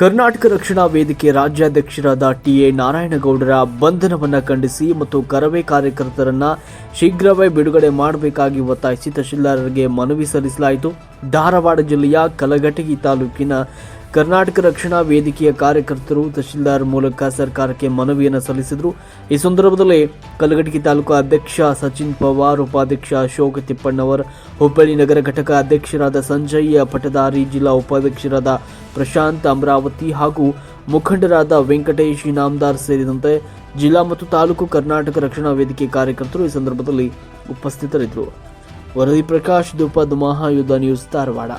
ಕರ್ನಾಟಕ ರಕ್ಷಣಾ ವೇದಿಕೆ ರಾಜ್ಯಾಧ್ಯಕ್ಷರಾದ ಟಿಎ ನಾರಾಯಣಗೌಡರ ಬಂಧನವನ್ನು ಖಂಡಿಸಿ ಮತ್ತು ಕರವೇ ಕಾರ್ಯಕರ್ತರನ್ನ ಶೀಘ್ರವೇ ಬಿಡುಗಡೆ ಮಾಡಬೇಕಾಗಿ ಒತ್ತಾಯಿಸಿ ತಹಶೀಲ್ದಾರರಿಗೆ ಮನವಿ ಸಲ್ಲಿಸಲಾಯಿತು. ಧಾರವಾಡ ಜಿಲ್ಲೆಯ ಕಲಘಟಗಿ ತಾಲೂಕಿನ ಕರ್ನಾಟಕ ರಕ್ಷಣಾ ವೇದಿಕೆಯ ಕಾರ್ಯಕರ್ತರು ತಹಶೀಲ್ದಾರ್ ಮೂಲಕ ಸರ್ಕಾರಕ್ಕೆ ಮನವಿಯನ್ನು ಸಲ್ಲಿಸಿದರು. ಈ ಸಂದರ್ಭದಲ್ಲಿ ಕಲಘಟಗಿ ತಾಲೂಕು ಅಧ್ಯಕ್ಷ ಸಚಿನ್ ಪವಾರ್, ಉಪಾಧ್ಯಕ್ಷ ಅಶೋಕ್ ತಿಪ್ಪಣ್ಣವರ್ ಹುಬ್ಬಳ್ಳಿ ನಗರ ಘಟಕ ಅಧ್ಯಕ್ಷರಾದ ಸಂಜಯ್ ಪಟದಾರಿ ಜಿಲ್ಲಾ ಉಪಾಧ್ಯಕ್ಷರಾದ ಪ್ರಶಾಂತ್ ಅಮರಾವತಿ ಹಾಗೂ ಮುಖಂಡರಾದ ವೆಂಕಟೇಶ್, ಇನಾಮದಾರ್ ಸೇರಿದಂತೆ ಜಿಲ್ಲಾ ಮತ್ತು ತಾಲೂಕು ಕರ್ನಾಟಕ ರಕ್ಷಣಾ ವೇದಿಕೆ ಕಾರ್ಯಕರ್ತರು ಈ ಸಂದರ್ಭದಲ್ಲಿ ಉಪಸ್ಥಿತರಿದ್ದರು. ವರದಿ ಪ್ರಕಾಶ್ ದುಪದ್ ಮಹಾಯುದ್ಧ ನ್ಯೂಸ್ ಧಾರವಾಡ.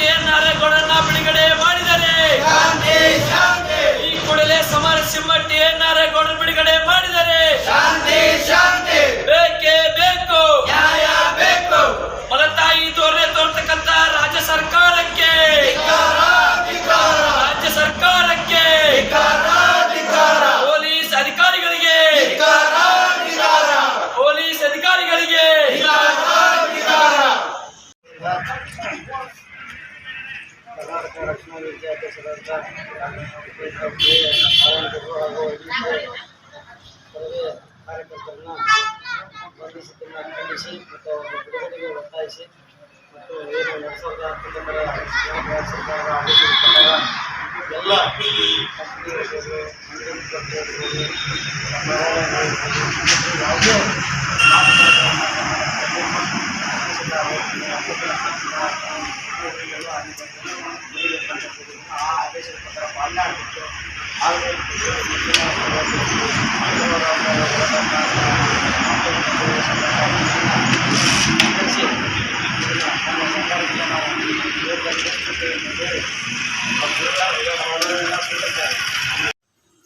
ಸಮರಸಿಂಹಟ್ಟಿ ನಾರೇಗೌಡರನ್ನ ಬಿಡುಗಡೆ ಮಾಡಿದರೆ ಕರ್ನಾಟಕ ರಕ್ಷಣಾ ವೇದಿಕೆ ಅಧ್ಯಕ್ಷರಾದ ನಾರಾಯಣಗೌಡರು ಹಾಗೂ ಇನ್ನಿತರ ಕೆಲವೇ ಕಾರ್ಯಕರ್ತರನ್ನ ಬಂಧಿಸಿದ್ದನ್ನು ಖಂಡಿಸಿ ಮತ್ತು ಅವರ ಬಿಡುಗಡೆಗೆ ಒತ್ತಾಯಿಸಿ ಮತ್ತು ಏನು ಎರಡು ಸಾವಿರದ ಹತ್ತೊಂಬತ್ತರ ಭಾರತ ಸರ್ಕಾರದ ಆಡಳಿತ ಪ್ರಕಾರ ಎಲ್ಲ ಕಂಪನಿಗಳಿರ್ಬೋದು ಅಂಗಡಿ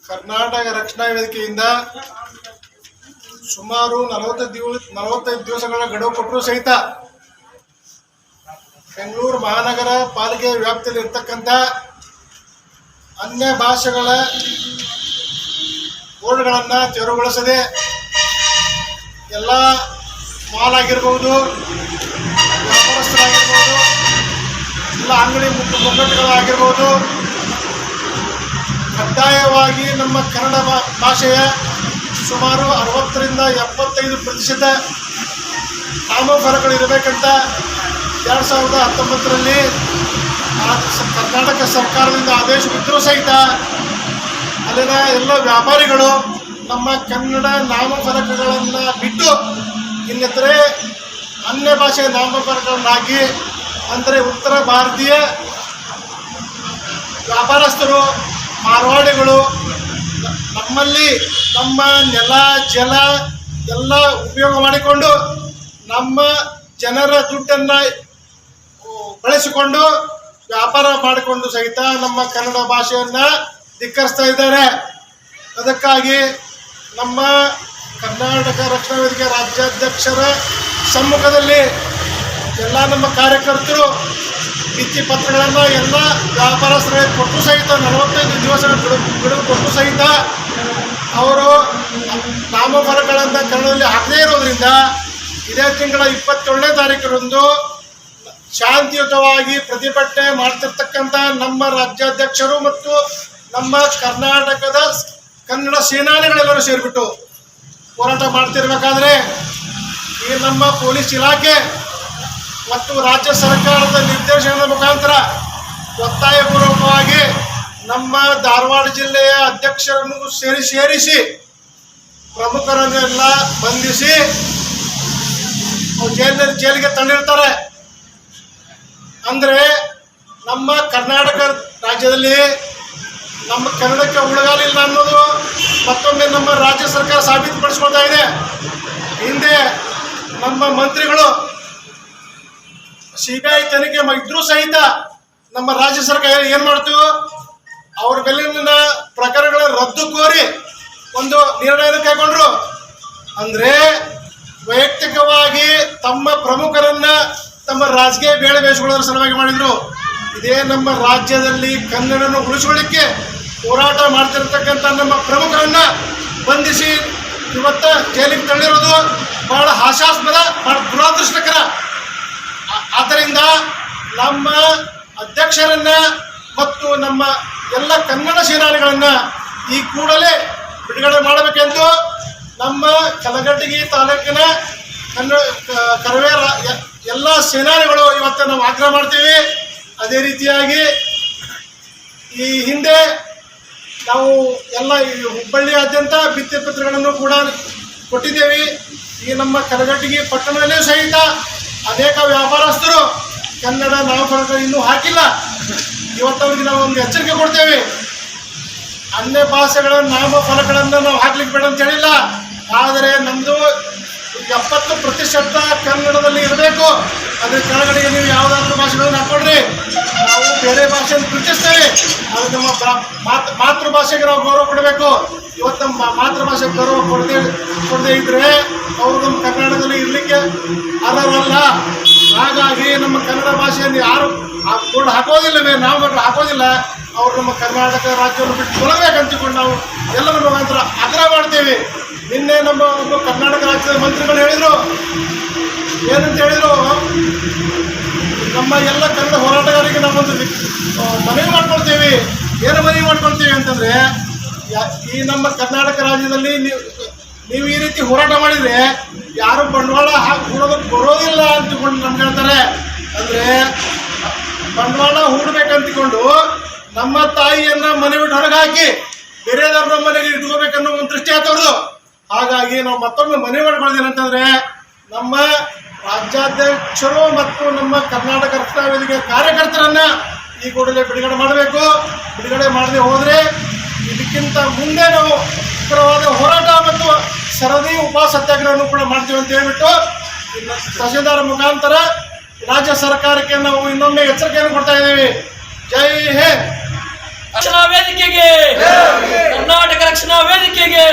ಕರ್ನಾಟಕ ರಕ್ಷಣಾ ವೇದಿಕೆಯಿಂದ ಸುಮಾರು ನಲವತ್ತೈದು ದಿವಸ ನಲವತ್ತೈದು ದಿವಸಗಳ ಗಡುವು ಕೊಟ್ಟರು ಸಹಿತ ಬೆಂಗಳೂರು ಮಹಾನಗರ ಪಾಲಿಕೆ ವ್ಯಾಪ್ತಿಯಲ್ಲಿ ಇರ್ತಕ್ಕಂಥ ಅನ್ಯ ಭಾಷೆಗಳ ಬೋರ್ಡ್ಗಳನ್ನು ತೆರವುಗೊಳಿಸದೆ ಎಲ್ಲ ಮಾಲ್ ಆಗಿರ್ಬೋದು ವ್ಯಾಪಾರಸ್ಥರಾಗಿರ್ಬೋದು ಎಲ್ಲ ಅಂಗಡಿ ಮುಖ ಮುಗ್ಗಟ್ಟುಗಳಾಗಿರ್ಬೋದು, ಕಡ್ಡಾಯವಾಗಿ ನಮ್ಮ ಕನ್ನಡ ಭಾಷೆಯ ಸುಮಾರು ಅರವತ್ತರಿಂದ ಎಪ್ಪತ್ತೈದು ಪ್ರತಿಶತ ನಾಮಫಲಗಳು ಇರಬೇಕಂತ ಎರಡು ಸಾವಿರದ ಹತ್ತೊಂಬತ್ತರಲ್ಲಿ ಕರ್ನಾಟಕ ಸರ್ಕಾರದಿಂದ ಆದೇಶ ಬಿದ್ದರೂ ಸಹಿತ ಅಲ್ಲಿನ ಎಲ್ಲ ವ್ಯಾಪಾರಿಗಳು ನಮ್ಮ ಕನ್ನಡ ನಾಮಫಲಕಗಳನ್ನು ಬಿಟ್ಟು ಇನ್ನಿತರೆ ಅನ್ಯ ಭಾಷೆಯ ನಾಮಫಲಕಗಳನ್ನಾಗಿ, ಅಂದರೆ ಉತ್ತರ ಭಾರತೀಯ ವ್ಯಾಪಾರಸ್ಥರು, ಮಾರ್ವಾಡಿಗಳು, ನಮ್ಮಲ್ಲಿ ನಮ್ಮ ನೆಲ, ಜಲ ಎಲ್ಲ ಉಪಯೋಗ ಮಾಡಿಕೊಂಡು ನಮ್ಮ ಜನರ ದುಡ್ಡನ್ನು ಬಳಸಿಕೊಂಡು ವ್ಯಾಪಾರ ಮಾಡಿಕೊಂಡು ಸಹಿತ ನಮ್ಮ ಕನ್ನಡ ಭಾಷೆಯನ್ನ ಧಿಕ್ಕರಿಸ್ತಾ ಇದ್ದಾರೆ. ಅದಕ್ಕಾಗಿ ನಮ್ಮ ಕರ್ನಾಟಕ ರಕ್ಷಣಾ ವೇದಿಕೆ ರಾಜ್ಯಾಧ್ಯಕ್ಷರ ಸಮ್ಮುಖದಲ್ಲಿ ಎಲ್ಲ ನಮ್ಮ ಕಾರ್ಯಕರ್ತರು ಭಿತ್ತಿ ಪತ್ರಗಳನ್ನು ಎಲ್ಲ ವ್ಯಾಪಾರಸ್ಥರಿಗೆ ಕೊಟ್ಟು ಸಹಿತ ನಲವತ್ತೈದು ದಿವಸಗಳ ಬಿಡು ಕೊಟ್ಟು ಸಹಿತ ಅವರು ನಾಮಫಲಗಳನ್ನು ಕನ್ನಡದಲ್ಲಿ ಹಾಕದೇ ಇರೋದ್ರಿಂದ ಇದೇ ತಿಂಗಳ ಇಪ್ಪತ್ತೇಳನೇ ತಾರೀಕರಂದು ಶಾಂತಿಯುತವಾಗಿ ಪ್ರತಿಭಟನೆ ಮಾಡ್ತಿರ್ತಕ್ಕಂಥ ನಮ್ಮ ರಾಜ್ಯಾಧ್ಯಕ್ಷರು ಮತ್ತು ನಮ್ಮ ಕರ್ನಾಟಕದ ಕನ್ನಡ ಸೇನಾನಿಗಳೆಲ್ಲರೂ ಸೇರಿಬಿಟ್ಟು ಹೋರಾಟ ಮಾಡ್ತಿರ್ಬೇಕಾದ್ರೆ ಈ ನಮ್ಮ ಪೊಲೀಸ್ ಇಲಾಖೆ ಮತ್ತು ರಾಜ್ಯ ಸರ್ಕಾರದ ನಿರ್ದೇಶನದ ಮುಖಾಂತರ ಒತ್ತಾಯಪೂರ್ವಕವಾಗಿ ನಮ್ಮ ಧಾರವಾಡ ಜಿಲ್ಲೆಯ ಅಧ್ಯಕ್ಷರನ್ನು ಸೇರಿ ಸೇರಿಸಿ ಪ್ರಮುಖರನ್ನೆಲ್ಲ ಬಂಧಿಸಿ ಜೈಲಿನಲ್ಲಿ ಜೈಲಿಗೆ ತಂದಿರ್ತಾರೆ. ಅಂದರೆ ನಮ್ಮ ಕರ್ನಾಟಕ ರಾಜ್ಯದಲ್ಲಿ ನಮ್ಮ ಕನ್ನಡಕ್ಕೆ ಉಳಗಾಲಿಲ್ಲ ಅನ್ನೋದು ಮತ್ತೊಮ್ಮೆ ನಮ್ಮ ರಾಜ್ಯ ಸರ್ಕಾರ ಸಾಬೀತುಪಡಿಸ್ಕೊಳ್ತಾ ಇದೆ. ಹಿಂದೆ ನಮ್ಮ ಮಂತ್ರಿಗಳು ಸಿ ಬಿ ಐ ತನಿಖೆ ಇದ್ರೂ ಸಹಿತ ನಮ್ಮ ರಾಜ್ಯ ಸರ್ಕಾರ ಏನು ಮಾಡ್ತು? ಅವ್ರ ಮೇಲಿನ ಪ್ರಕರಣಗಳ ರದ್ದು ಕೋರಿ ಒಂದು ನಿರ್ಣಯ ಕೈಗೊಂಡ್ರು. ಅಂದರೆ ವೈಯಕ್ತಿಕವಾಗಿ ತಮ್ಮ ಪ್ರಮುಖರನ್ನ ತಮ್ಮ ರಾಜಕೀಯ ಬೇಳೆ ಬೇಯಿಸಿಕೊಳ್ಳೋದ್ರ ಸಲುವಾಗಿ ಮಾಡಿದರು. ಇದೇ ನಮ್ಮ ರಾಜ್ಯದಲ್ಲಿ ಕನ್ನಡವನ್ನು ಉಳಿಸಿಕೊಳ್ಳಿಕ್ಕೆ ಹೋರಾಟ ಮಾಡ್ತಿರ್ತಕ್ಕಂಥ ನಮ್ಮ ಪ್ರಮುಖರನ್ನ ಬಂಧಿಸಿ ಇವತ್ತ ಜೈಲಿಗೆ ತಳ್ಳಿರೋದು ಬಹಳ ಹಾಸ್ಯಾಸ್ಪದ, ಬಹಳ ದುರಾದೃಷ್ಟಕರ. ಆದ್ದರಿಂದ ನಮ್ಮ ಅಧ್ಯಕ್ಷರನ್ನ ಮತ್ತು ನಮ್ಮ ಎಲ್ಲ ಕನ್ನಡ ಸೇನಾನಿಗಳನ್ನ ಈ ಕೂಡಲೇ ಬಿಡುಗಡೆ ಮಾಡಬೇಕೆಂದು ನಮ್ಮ ಕಲಘಟಗಿ ತಾಲೂಕಿನ ಕನ್ನಡ ಕರವೇ ಎಲ್ಲ ಸೇನಾನಿಗಳು ಇವತ್ತು ನಾವು ಆಗ್ರಹ ಮಾಡ್ತೀವಿ. ಅದೇ ರೀತಿಯಾಗಿ ಈ ಹಿಂದೆ ನಾವು ಎಲ್ಲ ಈ ಹುಬ್ಬಳ್ಳಿಯಾದ್ಯಂತ ಭಿತ್ತಿ ಪತ್ರಗಳನ್ನು ಕೂಡ ಕೊಟ್ಟಿದ್ದೇವೆ. ಈ ನಮ್ಮ ಕರಗಟ್ಟಿಗೆ ಪಟ್ಟಣದಲ್ಲೇ ಸಹಿತ ಅನೇಕ ವ್ಯಾಪಾರಸ್ಥರು ಕನ್ನಡ ನಾಮಫಲಕ ಇನ್ನೂ ಹಾಕಿಲ್ಲ. ಇವತ್ತವರಿಗೆ ನಾವು ಒಂದು ಎಚ್ಚರಿಕೆ ಕೊಡ್ತೇವೆ. ಅನ್ಯ ಭಾಷೆಗಳ ನಾಮಫಲಕಗಳನ್ನು ನಾವು ಹಾಕ್ಲಿಕ್ಕೆ ಬೇಡ ಅಂತ ಹೇಳಿಲ್ಲ. ಆದರೆ ನಮ್ಮದು ಎಪ್ಪತ್ತು ಪ್ರತಿಶತ ಕನ್ನಡದಲ್ಲಿ ಇರಬೇಕು. ಅದ್ರ ಕೆಳಗಡೆ ನೀವು ಯಾವುದಾದ್ರೂ ಭಾಷೆಗಳನ್ನು ಹಾಕೊಡ್ರಿ ನಾವು ಬೇರೆ ಭಾಷೆಯನ್ನು ಪ್ರೀತಿಸ್ತೇವೆ. ಅದು ನಮ್ಮ ಮಾತ್, ಮಾತೃಭಾಷೆಗೆ ನಾವು ಗೌರವ ಕೊಡಬೇಕು. ಇವತ್ತು ನಮ್ಮ ಮಾತೃಭಾಷೆಗೆ ಗೌರವ ಕೊಡದೆ, ಕೊಡದೇ ಇದ್ರೆ ಅವರು ನಮ್ಮ ಕನ್ನಡದಲ್ಲಿ ಇರಲಿಕ್ಕೆ ಅರ್ಹರಲ್ಲ. ಹಾಗಾಗಿ ನಮ್ಮ ಕನ್ನಡ ಭಾಷೆಯನ್ನು ಯಾರು ಬೋರ್ಡ್ ಹಾಕೋದಿಲ್ಲವೇ? ನಾವು ಮಕ್ಕಳು ಹಾಕೋದಿಲ್ಲ. ಅವ್ರು ನಮ್ಮ ಕರ್ನಾಟಕ ರಾಜ್ಯವನ್ನು ಬಿಟ್ಟು ಕೊಡಬೇಕಂತಿಕೊಂಡು ನಾವು ಎಲ್ಲರ ಮುಖಾಂತರ ಆಗ್ರಹ ಮಾಡ್ತೇವೆ. ನಿನ್ನೆ ನಮ್ಮ ಕರ್ನಾಟಕ ರಾಜ್ಯದ ಮಂತ್ರಿಗಳು ಹೇಳಿದರು. ಏನಂತ ಹೇಳಿದರು? ನಮ್ಮ ಎಲ್ಲ ಕನ್ನಡ ಹೋರಾಟಗಾರರಿಗೆ ನಾವೊಂದು ಮನವಿ ಮಾಡ್ಕೊಳ್ತೇವೆ. ಏನು ಮನವಿ ಮಾಡ್ಕೊಳ್ತೀವಿ ಅಂತಂದ್ರೆ ಈ ನಮ್ಮ ಕರ್ನಾಟಕ ರಾಜ್ಯದಲ್ಲಿ ನೀವು ಈ ರೀತಿ ಹೋರಾಟ ಮಾಡಿದ್ರೆ ಯಾರು ಬಂಡವಾಳ ಹಾಕಿ ಹೂಡೋದಕ್ಕೆ ಬರೋದಿಲ್ಲ ಅಂತಕೊಂಡು ನಮ್ಗೆ ಹೇಳ್ತಾರೆ. ಅಂದ್ರೆ, ಬಂಡವಾಳ ಹೂಡಬೇಕಂತಕೊಂಡು ನಮ್ಮ ತಾಯಿಯನ್ನ ಮನೆ ಬಿಟ್ಟು ಹೊರಗೆ ಹಾಕಿ ಬೇರೆದವ್ರ ಮನೆಗೆ ಇಟ್ಕೋಬೇಕನ್ನೋ ಒಂದು ದೃಷ್ಟಿ ಆತವ್ರದು ಹಾಗಾಗಿ ನಾವು ಮತ್ತೊಮ್ಮೆ ಮನವಿ ಮಾಡ್ಕೊಳ್ಳೋದೇನಂತಂದ್ರೆ ನಮ್ಮ ರಾಜ್ಯಾಧ್ಯಕ್ಷರು ಮತ್ತು ನಮ್ಮ ಕರ್ನಾಟಕ ರಕ್ಷಣಾ ವೇದಿಕೆ ಕಾರ್ಯಕರ್ತರನ್ನ ಈ ಕೂಡಲೇ ಬಿಡುಗಡೆ ಮಾಡಬೇಕು. ಬಿಡುಗಡೆ ಮಾಡದೆ ಹೋದ್ರೆ ಇದಕ್ಕಿಂತ ಮುಂದೆ ನಾವು ಉಗ್ರವಾದ ಹೋರಾಟ ಮತ್ತು ಸರದಿ ಉಪ ಸತ್ಯಾಗ್ರಹವನ್ನು ಕೂಡ ಮಾಡ್ತೀವಿ ಅಂತ ಹೇಳ್ಬಿಟ್ಟು ತಹಸೀಲ್ದಾರ ಮುಖಾಂತರ ರಾಜ್ಯ ಸರ್ಕಾರಕ್ಕೆ ನಾವು ಇನ್ನೊಮ್ಮೆ ಎಚ್ಚರಿಕೆಯನ್ನು ಕೊಡ್ತಾ ಇದ್ದೀವಿ. ಜೈ ಹಿಂದ್! ರಕ್ಷಣಾ ವೇದಿಕೆಗೆ. ಕರ್ನಾಟಕ ರಕ್ಷಣಾ ವೇದಿಕೆಗೆ.